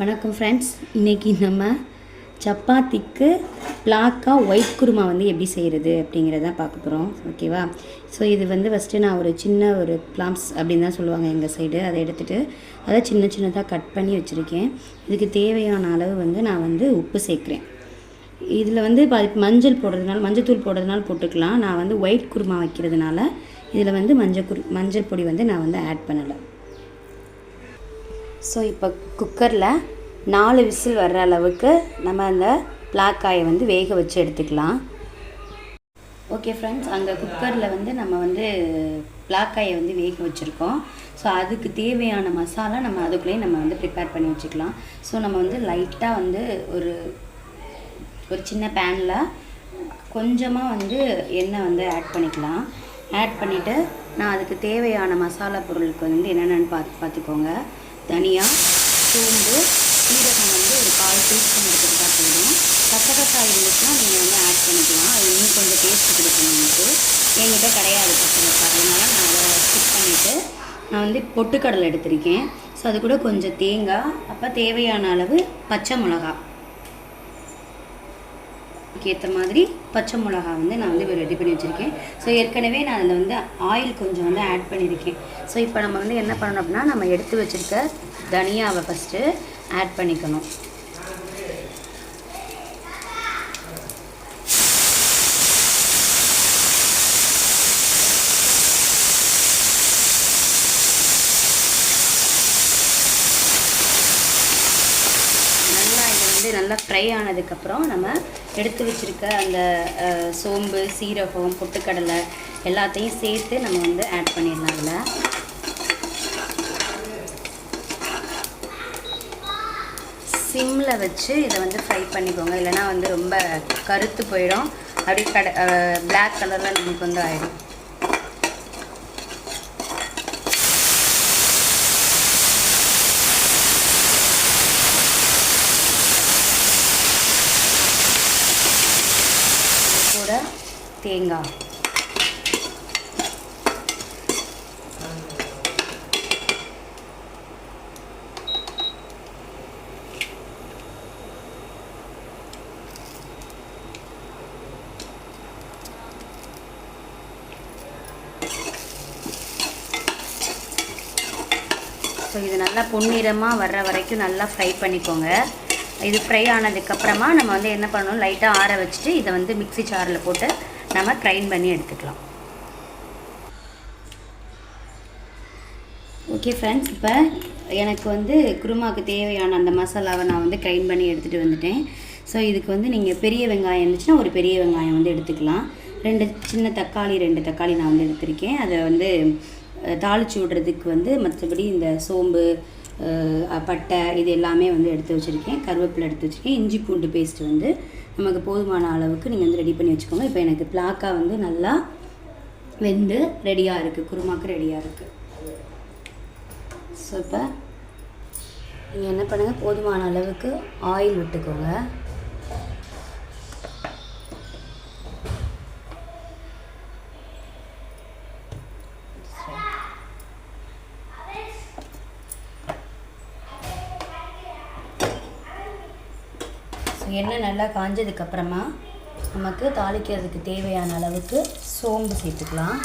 வணக்கம் ஃப்ரெண்ட்ஸ் இன்றைக்கி நம்ம சப்பாத்திக்கு பிளாக்காக ஒயிட் குருமா வந்து எப்படி செய்கிறது அப்படிங்கிறத பார்க்க போகிறோம் ஓகேவா ஸோ இது வந்து ஃபஸ்ட்டு நான் ஒரு சின்ன ஒரு பிளாம்ஸ் அப்படின்னு தான் சொல்லுவாங்க எங்கள் சைடு அதை எடுத்துகிட்டு அதை சின்ன சின்னதாக கட் பண்ணி வச்சுருக்கேன். இதுக்கு தேவையான அளவு வந்து நான் வந்து உப்பு சேர்க்குறேன். இதில் வந்து மஞ்சள் போடுறதுனால மஞ்சள் தூள் போடுறதுனால போட்டுக்கலாம். நான் வந்து ஒயிட் குருமா வைக்கிறதுனால இதில் வந்து மஞ்சள் குரு மஞ்சள் பொடி வந்து நான் வந்து ஆட் பண்ணலை. ஸோ இப்போ குக்கரில் நாலு விசில் வர்ற அளவுக்கு நம்ம அந்த பிளாக்காயை வந்து வேக வச்சு எடுத்துக்கலாம். ஓகே ஃப்ரெண்ட்ஸ் அங்கே குக்கரில் வந்து நம்ம வந்து பிளாக்காயை வந்து வேக வச்சுருக்கோம். ஸோ அதுக்கு தேவையான மசாலா நம்ம அதுக்குள்ளேயே நம்ம வந்து ப்ரிப்பேர் பண்ணி வச்சுக்கலாம். ஸோ நம்ம வந்து லைட்டாக வந்து ஒரு ஒரு சின்ன பேனில் கொஞ்சமாக வந்து எண்ணெய் வந்து ஆட் பண்ணிக்கலாம். ஆட் பண்ணிவிட்டு நான் அதுக்கு தேவையான மசாலா பொருளுக்கு வந்து என்னென்னு பார்த்து பார்த்துக்கோங்க. தனியா சோம்பு சீரகம் வந்து ஒரு கால் டீஸ்பூன் எடுத்துக்கிட்டா போதும். கசகசா இருந்துச்சுன்னா நீங்கள் வந்து ஆட் பண்ணிக்கலாம். அது இன்னும் கொஞ்சம் டேஸ்ட் கொடுக்கும் நமக்கு என்கிட்ட கிடையாது கசகசா. அதனால் நான் அதை ஸ்கிப் பண்ணிவிட்டு நான் வந்து பொட்டுக்கடலை எடுத்திருக்கேன். ஸோ அது கூட கொஞ்சம் தேங்காய். அப்போ தேவையான அளவு பச்சை மிளகா ஏற்ற மாதிரி பச்சை மிளகா வந்து நான் வந்து ரெடி பண்ணி வச்சுருக்கேன். ஸோ ஏற்கனவே நான் அதில் வந்து ஆயில் கொஞ்சம் வந்து ஆட் பண்ணியிருக்கேன் ஸோ இப்போ நம்ம வந்து என்ன பண்ணணும் அப்படின்னா நம்ம எடுத்து வச்சுருக்க தனியாவை ஃபஸ்ட்டு ஆட் பண்ணிக்கணும் நல்லா இது வந்து நல்லா ஃப்ரை ஆனதுக்கப்புறம் நம்ம எடுத்து வச்சுருக்க அந்த சோம்பு சீரகம் பொட்டுக்கடலை எல்லாத்தையும் சேர்த்து நம்ம வந்து ஆட் பண்ணிடலாம் அதில் சிம்மில் வச்சு இதை வந்து ஃப்ரை பண்ணிக்கோங்க. இல்லைன்னா வந்து ரொம்ப கருத்து போயிடும். அப்படியே கட பிளாக் கலரில் நமக்கு வந்து ஆகிடும் இது கூட தேங்காய். ஸோ இது நல்லா பொன்னிறமாக வர்ற வரைக்கும் நல்லா ஃப்ரை பண்ணிக்கோங்க. இது ஃப்ரை ஆனதுக்கப்புறமா நம்ம வந்து என்ன பண்ணணும்? லைட்டாக ஆற வச்சுட்டு இதை வந்து மிக்ஸி சாரில் போட்டு நம்ம கிரைண்ட் பண்ணி எடுத்துக்கலாம். ஓகே ஃப்ரெண்ட்ஸ் இப்போ எனக்கு வந்து குருமாவுக்கு தேவையான அந்த மசாலாவை நான் வந்து கிரைண்ட் பண்ணி எடுத்துகிட்டு வந்துட்டேன். ஸோ இதுக்கு வந்து நீங்கள் பெரிய வெங்காயம் இருந்துச்சுன்னா ஒரு பெரிய வெங்காயம் வந்து எடுத்துக்கலாம். ரெண்டு சின்ன தக்காளி ரெண்டு தக்காளி நான் வந்து எடுத்திருக்கேன். அதை வந்து தாளித்து தாளிச்சு விடுறதுக்கு வந்து மற்றபடி இந்த சோம்பு பட்டை இது எல்லாமே வந்து எடுத்து வச்சுருக்கேன். கருவேப்பிலை எடுத்து வச்சுருக்கேன். இஞ்சி பூண்டு பேஸ்ட் வந்து நமக்கு போதுமான அளவுக்கு நீங்கள் வந்து ரெடி பண்ணி வச்சுக்கோங்க. இப்போ எனக்கு பிளாக்கா வந்து நல்லா வெந்து ரெடியாக இருக்குது குருமாக்கு ரெடியாக இருக்குது ஸோ இப்போ நீங்கள் என்ன பண்ணுங்கள் போதுமான அளவுக்கு ஆயில் விட்டுக்கோங்க. ஸோ எண்ணெய் நல்லா காஞ்சதுக்கப்புறமா நமக்கு தாளிக்கிறதுக்கு தேவையான அளவுக்கு சோம்பு சேர்த்துக்கலாம்.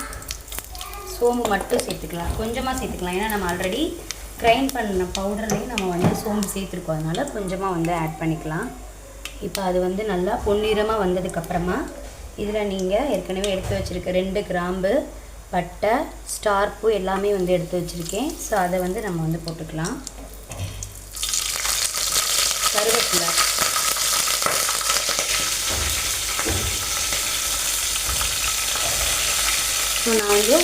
சோம்பு மட்டும் சேர்த்துக்கலாம். கொஞ்சமாக சேர்த்துக்கலாம். ஏன்னா நம்ம ஆல்ரெடி கிரைண்ட் பண்ண பவுடர்லேயும் நம்ம வந்து சோம்பு சேர்த்துருக்கோம். அதனால் கொஞ்சமாக வந்து ஆட் பண்ணிக்கலாம். இப்போ அது வந்து நல்லா பொன்னிறமாக வந்ததுக்கப்புறமா இதில் நீங்கள் ஏற்கனவே எடுத்து வச்சுருக்க ரெண்டு கிராம்பு பட்டை ஸ்டார்ப்பு எல்லாமே வந்து எடுத்து வச்சுருக்கேன். ஸோ அதை வந்து நம்ம வந்து போட்டுக்கலாம். கருவேப்பிலை. ஸோ நான் வந்து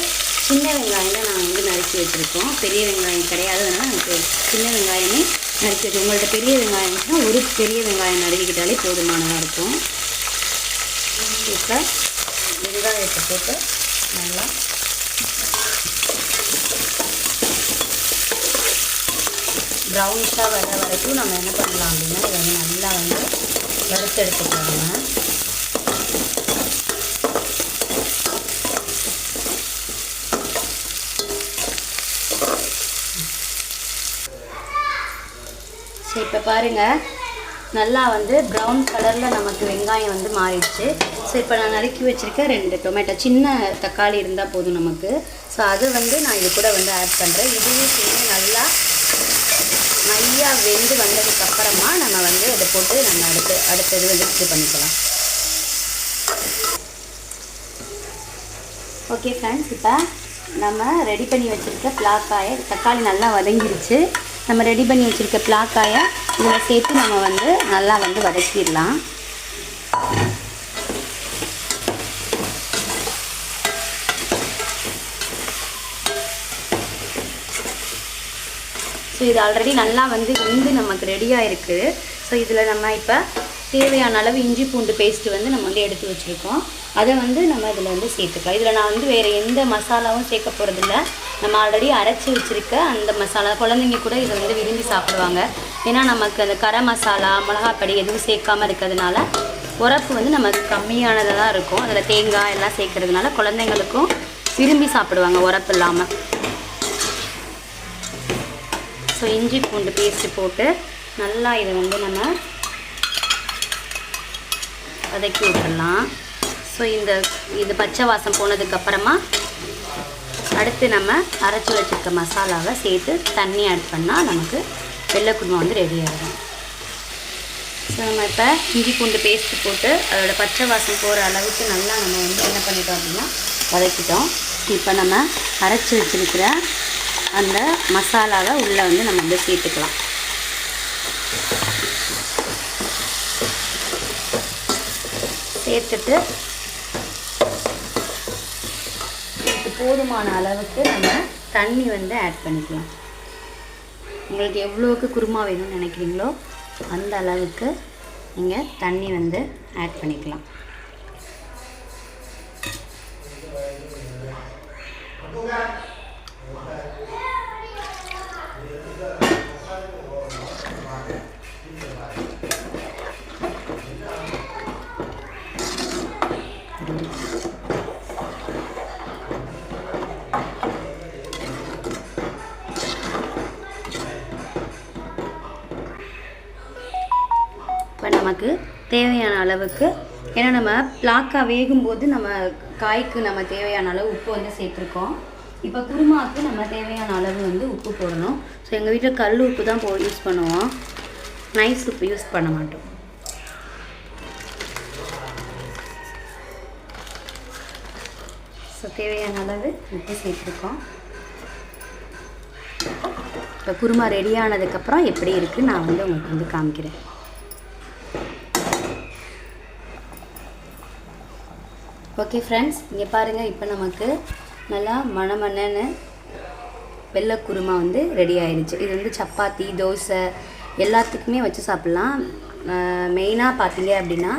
சின்ன வெங்காயம் தான் நான் வந்து நறுக்கி வச்சுருக்கோம். பெரிய வெங்காயம் கிடையாது அதனால் எனக்கு சின்ன வெங்காயமே நறுக்கி வச்சு உங்கள்கிட்ட பெரிய வெங்காயம் இருந்துச்சுன்னா ஒரு பெரிய வெங்காயம் நறுக்கிக்கிட்டாலே போதுமானதாக இருக்கும். இப்போ வெங்காயத்தை போட்டு நல்லா ப்ரௌனிஷாக வர வரைக்கும் நம்ம என்ன பண்ணலாம் அப்படின்னா இதை வந்து நல்லா வந்து வறுத்து எடுத்துக்கலாம் இப்போ பாருங்கள் நல்லா வந்து ப்ரௌன் கலரில் நமக்கு வெங்காயம் வந்து மாறிடுச்சு. ஸோ இப்போ நான் நறுக்கி வச்சுருக்கேன் ரெண்டு டொமேட்டோ சின்ன தக்காளி இருந்தால் போதும் நமக்கு. ஸோ அது வந்து நான் இது கூட வந்து ஆட் பண்ணுறேன் இதுவே சேர்ந்து நல்லா நல்லா வெந்து வந்ததுக்கப்புறமா நம்ம வந்து அதை போட்டு நம்ம அடுத்து அடுத்தது வந்து இது பண்ணிக்கலாம். ஓகே ஃப்ரெண்ட்ஸ் இப்போ நம்ம ரெடி பண்ணி வச்சுருக்க பிளாக்காயை தக்காளி நல்லா வதங்கிருச்சு. நம்ம ரெடி பண்ணி வச்சுருக்க பிளாக்காயை இதில் சேர்த்து நம்ம வந்து நல்லா வந்து வதக்கிடலாம். ஸோ இது ஆல்ரெடி நல்லா வந்து வெந்து நமக்கு ரெடியாக இருக்குது ஸோ இதில் நம்ம இப்போ தேவையான அளவு இஞ்சி பூண்டு பேஸ்ட்டு வந்து நம்ம வந்து எடுத்து வச்சுருக்கோம். அதை வந்து நம்ம இதில் வந்து சேர்த்துக்கலாம். இதில் நான் வந்து வேறு எந்த மசாலாவும் சேர்க்க போகிறதில்ல நம்ம ஆல்ரெடி அரைச்சி வச்சுருக்க அந்த மசாலா. குழந்தைங்க கூட இதை வந்து விரும்பி சாப்பிடுவாங்க. ஏன்னா நமக்கு அந்த கரம் மசாலா மிளகாப்பொடி எதுவும் சேர்க்காம இருக்கிறதுனால உரப்பு வந்து நமக்கு கம்மியானதாக தான் இருக்கும். அதில் தேங்காய் எல்லாம் சேர்க்கறதுனால குழந்தைங்களுக்கும் விரும்பி சாப்பிடுவாங்க உரப்பு இல்லாமல் ஸோ இஞ்சி பூண்டு பேஸ்ட்டு போட்டு நல்லா இதை வந்து நம்ம வதக்கி விட்டுடலாம். ஸோ இந்த இது பச்சை வாசம் போனதுக்கப்புறமா அடுத்து நம்ம அரைச்சி வச்சுருக்க மசாலாவை சேர்த்து தண்ணி ஆட் பண்ணால் நமக்கு வெள்ளை குருமா வந்து ரெடி ஆகிடும் ஸோ நம்ம இப்போ இஞ்சி பூண்டு பேஸ்ட்டு போட்டு அதோட பச்சை வாசம் போகிற அளவுக்கு நல்லா நம்ம வந்து என்ன பண்ணிட்டோம் அப்படின்னா வதக்கிட்டோம். இப்போ நம்ம அரைச்சி வச்சுருக்கிற அந்த மசாலாவை உள்ளே வந்து நம்ம வந்து சேர்த்துக்கலாம். சேர்த்துட்டு போதுமான அளவுக்கு நம்ம தண்ணி வந்து ஆட் பண்ணிக்கலாம். உங்களுக்கு எவ்வளோக்கு குருமா வேணும்னு நினைக்கிறீங்களோ அந்த அளவுக்கு நீங்கள் தண்ணி வந்து ஆட் பண்ணிக்கலாம். இப்போ நமக்கு தேவையான அளவுக்கு. ஏன்னா நம்ம பிளாக்காக வேகும்போது நம்ம காய்க்கு நம்ம தேவையான அளவு உப்பு வந்து சேர்த்துருக்கோம். இப்போ குருமாவுக்கு நம்ம தேவையான அளவு வந்து உப்பு போடணும். ஸோ எங்கள் வீட்டில் கல் உப்பு தான் போ யூஸ் பண்ணுவோம். நைஸ் உப்பு யூஸ் பண்ண மாட்டோம். ஸோ தேவையான அளவு உப்பு சேர்த்துருக்கோம். இப்போ குருமா ரெடி ஆனதுக்கப்புறம் எப்படி இருக்குன்னு நான் வந்து உங்களுக்கு வந்து காமிக்கிறேன். ஓகே ஃப்ரெண்ட்ஸ் இங்கே பாருங்கள் இப்போ நமக்கு நல்லா மணமணன்னு வெள்ளை குருமா வந்து ரெடி ஆயிடுச்சு. இது வந்து சப்பாத்தி தோசை எல்லாத்துக்குமே வச்சு சாப்பிட்லாம். மெயினாக பார்த்தீங்க அப்படின்னா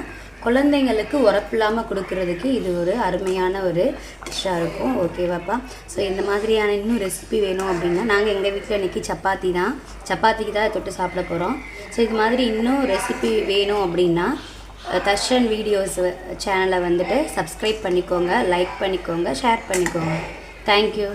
குழந்தைங்களுக்கு உரப்பில்லாமல் கொடுக்கறதுக்கு இது ஒரு அருமையான ஒரு டிஷ்ஷாக இருக்கும். ஓகேவாப்பா ஸோ இந்த மாதிரியான இன்னும் ரெசிபி வேணும் அப்படின்னா நாங்கள் எங்கள் வீட்டில் இன்றைக்கி சப்பாத்தி தான். சப்பாத்திக்கு தான் தொட்டு சாப்பிட போகிறோம் ஸோ இது மாதிரி இன்னும் ரெசிபி வேணும் அப்படின்னா தர்ஷன் வீடியோஸ் சேனலை வந்துட்டு சப்ஸ்கிரைப் பண்ணிக்கோங்க லைக் பண்ணிக்கோங்க ஷேர் பண்ணிக்கோங்க. தேங்க்யூ